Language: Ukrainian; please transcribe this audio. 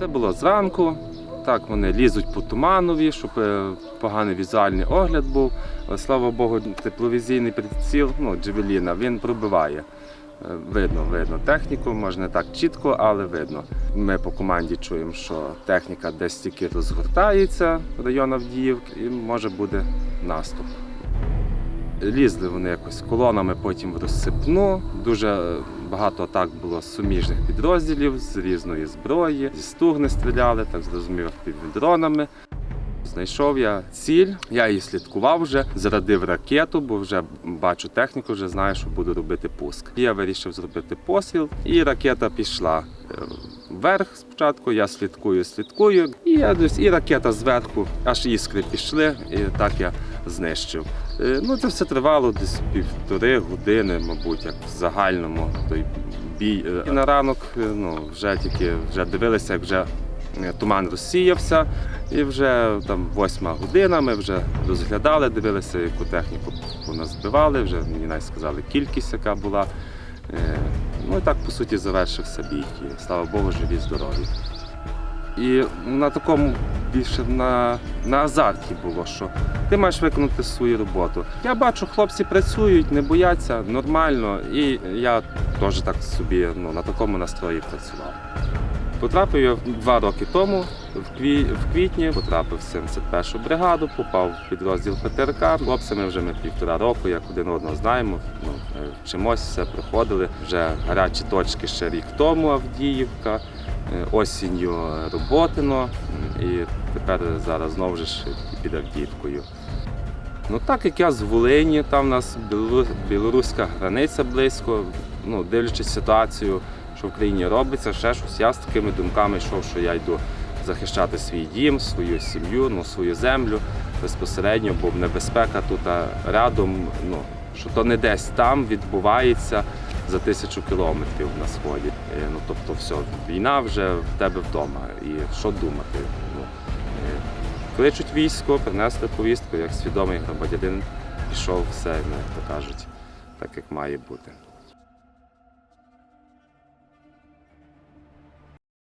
Це було зранку. Так, вони лізуть по туманові, щоб е, поганий візуальний огляд був. Слава Богу, тепловізійний приціл, ну, Джевеліна, він пробиває. Е, Видно, видно техніку, може не так чітко, але видно. Ми по команді чуємо, що техніка десь тільки розгортається район Авдіївки і може буде наступ. Лізли вони якось колонами потім в розсипну. Дуже багато атак було з суміжних підрозділів з різної зброї. Зі стугни стріляли, так зрозумів, півдронами. Знайшов я ціль, я її слідкував вже, зарадив ракету, бо вже бачу техніку, вже знаю, що буду робити пуск. Я вирішив зробити постріл, і ракета пішла е, вверх спочатку. Я слідкую, слідкую, і я і ракета зверху, аж іскри пішли, і так я знищив. Е, Ну, це все тривало десь півтори години, мабуть, як в загальному той бій. Е, І на ранок е, ну, вже тільки вже дивилися, як вже туман розсіявся, і вже там восьма година. Ми вже розглядали, дивилися, яку техніку нас збивали. Вже мені навіть сказали кількість, яка була. Ну і так по суті завершився бій. Слава Богу, живі здорові. І на такому більше на, на азарті було, що ти маєш виконати свою роботу. Я бачу, хлопці працюють, не бояться нормально, і я теж так собі ну, на такому настрої працював. Потрапив я два роки тому, в, кві... в квітні, потрапив в 71-шу бригаду, попав в підрозділ ПТРК. Хлопцями вже ми півтора року, як один одного знаємо. Ну, е, вчимось, все проходили. Вже гарячі точки ще рік тому Авдіївка, е, осінню Роботино, і тепер зараз знову ж під Авдіївкою. Ну так як я з Волині, там у нас білоруська границя близько, ну, дивлячись ситуацію, що в країні робиться, ще щось, я з такими думками йшов, що я йду захищати свій дім, свою сім'ю, ну, свою землю безпосередньо, бо небезпека тут рядом, ну, що то не десь там відбувається за тисячу кілометрів на сході. Е, Ну, тобто, все, війна вже в тебе вдома. І що думати? Ну, е, Кличуть військо, принесли повістку, як свідомий громадянин пішов все, як то кажуть, так як має бути.